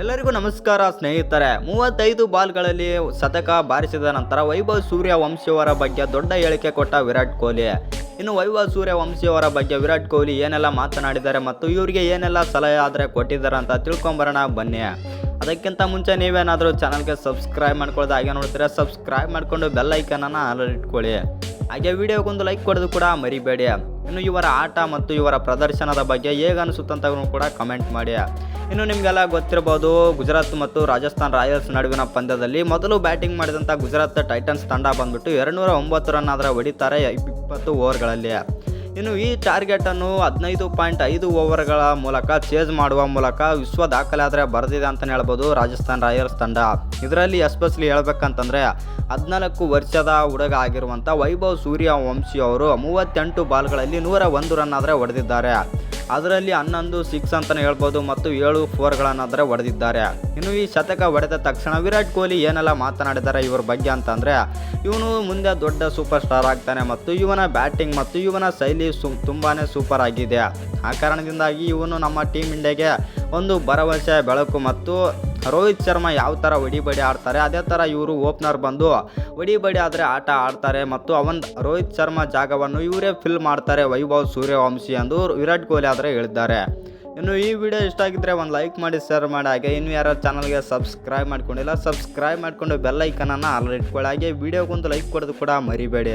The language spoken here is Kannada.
ಎಲ್ಲರಿಗೂ ನಮಸ್ಕಾರ, ಸ್ನೇಹಿತರೆ. ಮೂವತ್ತೈದು ಬಾಲ್ಗಳಲ್ಲಿ ಶತಕ ಬಾರಿಸಿದ ನಂತರ ವೈಭವ್ ಸೂರ್ಯ ವಂಶಿಯವರ ಬಗ್ಗೆ ದೊಡ್ಡ ಹೇಳಿಕೆ ಕೊಟ್ಟ ವಿರಾಟ್ ಕೊಹ್ಲಿ. ಇನ್ನು ವೈಭವ್ ಸೂರ್ಯ ವಂಶಿಯವರ ಬಗ್ಗೆ ವಿರಾಟ್ ಕೊಹ್ಲಿ ಏನೆಲ್ಲ ಮಾತನಾಡಿದ್ದಾರೆ ಮತ್ತು ಇವರಿಗೆ ಏನೆಲ್ಲ ಸಲಹೆ ಆದರೆ ಕೊಟ್ಟಿದ್ದಾರೆ ಅಂತ ತಿಳ್ಕೊಂಬರೋಣ ಬನ್ನಿ. ಅದಕ್ಕಿಂತ ಮುಂಚೆ ನೀವೇನಾದರೂ ಚಾನಲ್ಗೆ ಸಬ್ಸ್ಕ್ರೈಬ್ ಮಾಡ್ಕೊಳ್ಳೋದು ಹಾಗೆ ನೋಡ್ತೀರಾ, ಸಬ್ಸ್ಕ್ರೈಬ್ ಮಾಡಿಕೊಂಡು ಬೆಲ್ ಐಕನನ್ನು ಆಲ್ ಇಟ್ಕೊಳ್ಳಿ. ಹಾಗೆ ವಿಡಿಯೋಗೊಂದು ಲೈಕ್ ಕೊಡೋದು ಕೂಡ ಮರಿಬೇಡಿ. ಇನ್ನು ಇವರ ಆಟ ಮತ್ತು ಇವರ ಪ್ರದರ್ಶನದ ಬಗ್ಗೆ ಹೇಗೆ ಅನಿಸುತ್ತಂತ ಕೂಡ ಕಮೆಂಟ್ ಮಾಡಿ. ಇನ್ನು ನಿಮಗೆಲ್ಲ ಗೊತ್ತಿರಬಹುದು ಗುಜರಾತ್ ಮತ್ತು ರಾಜಸ್ಥಾನ್ ರಾಯಲ್ಸ್ ನಡುವಿನ ಪಂದ್ಯದಲ್ಲಿ ಮೊದಲು ಬ್ಯಾಟಿಂಗ್ ಮಾಡಿದಂಥ ಗುಜರಾತ್ ಟೈಟನ್ಸ್ ತಂಡ ಬಂದ್ಬಿಟ್ಟು ಎರಡುನೂರ ಒಂಬತ್ತು ರನ್ ಆದರೆ ಹೊಡಿತಾರೆ ಇಪ್ಪತ್ತು ಓವರ್ಗಳಲ್ಲಿ. ಇನ್ನು ಈ ಟಾರ್ಗೆಟನ್ನು ಹದಿನೈದು ಪಾಯಿಂಟ್ ಐದು ಓವರ್ಗಳ ಮೂಲಕ ಚೇಸ್ ಮಾಡುವ ಮೂಲಕ ವಿಶ್ವ ದಾಖಲೆ ಆದರೆ ಬರೆದಿದೆ ಅಂತಲೇ ಹೇಳ್ಬೋದು ರಾಜಸ್ಥಾನ್ ರಾಯಲ್ಸ್ ತಂಡ. ಇದರಲ್ಲಿ ಎಸ್ಪೆಷಲಿ ಹೇಳ್ಬೇಕಂತಂದರೆ ಹದಿನಾಲ್ಕು ವರ್ಷದ ಹುಡುಗ ಆಗಿರುವಂಥ ವೈಭವ್ ಸೂರ್ಯ ವಂಶಿ ಅವರು ಮೂವತ್ತೆಂಟು ಬಾಲ್ಗಳಲ್ಲಿ ನೂರ ಒಂದು ರನ್ ಆದರೆ ಹೊಡೆದಿದ್ದಾರೆ. ಅದರಲ್ಲಿ ಹನ್ನೊಂದು ಸಿಕ್ಸ್ ಅಂತಲೇ ಹೇಳ್ಬೋದು ಮತ್ತು ಏಳು ಫೋರ್ಗಳನ್ನಾದರೆ ಹೊಡೆದಿದ್ದಾರೆ. ಇನ್ನು ಈ ಶತಕ ಹೊಡೆದ ತಕ್ಷಣ ವಿರಾಟ್ ಕೊಹ್ಲಿ ಏನೆಲ್ಲ ಮಾತನಾಡಿದ್ದಾರೆ ಇವ್ರ ಬಗ್ಗೆ ಅಂತಂದರೆ, ಇವನು ಮುಂದೆ ದೊಡ್ಡ ಸೂಪರ್ ಸ್ಟಾರ್ ಆಗ್ತಾನೆ ಮತ್ತು ಇವನ ಬ್ಯಾಟಿಂಗ್ ಮತ್ತು ಇವನ ಶೈಲಿ ಸು ತುಂಬಾ ಸೂಪರ್ ಆಗಿದೆ. ಆ ಕಾರಣದಿಂದಾಗಿ ಇವನು ನಮ್ಮ ಟೀಮ್ ಇಂಡಿಯಾಗೆ ಒಂದು ಭರವಸೆ, ಬೆಳಕು ಮತ್ತು ರೋಹಿತ್ ಶರ್ಮಾ ಯಾವ ಥರ ಒಡಿಬಡಿ ಆಡ್ತಾರೆ, ಅದೇ ಥರ ಇವರು ಓಪನರ್ ಬಂದು ಒಡಿಬಡಿ ಆದರೆ ಆಟ ಆಡ್ತಾರೆ ಮತ್ತು ಅವನ್ ರೋಹಿತ್ ಶರ್ಮಾ ಜಾಗವನ್ನು ಇವರೇ ಫಿಲ್ ಮಾಡ್ತಾರೆ ವೈಭವ್ ಸೂರ್ಯವಂಶಿ ಎಂದು ವಿರಾಟ್ ಕೊಹ್ಲಿ ಆದರೆ ಹೇಳಿದ್ದಾರೆ. ಇನ್ನು ಈ ವಿಡಿಯೋ ಇಷ್ಟ ಆಗಿದ್ದರೆ ಒಂದು ಲೈಕ್ ಮಾಡಿ, ಶೇರ್ ಮಾಡಿ, ಹಾಗೆ ಇನ್ನು ಯಾರು ಚಾನಲ್ಗೆ ಸಬ್ಸ್ಕ್ರೈಬ್ ಮಾಡ್ಕೊಂಡಿಲ್ಲ, ಸಬ್ಸ್ಕ್ರೈಬ್ ಮಾಡಿಕೊಂಡು ಬೆಲ್ ಐಕನನ್ನು ಆಲ್ ಇಟ್ಕೊಳ್ಳಿ, ಹಾಗೆ ವಿಡಿಯೋಗೊಂದು ಲೈಕ್ ಕೊಡೋದು ಕೂಡ ಮರಿಬೇಡಿ.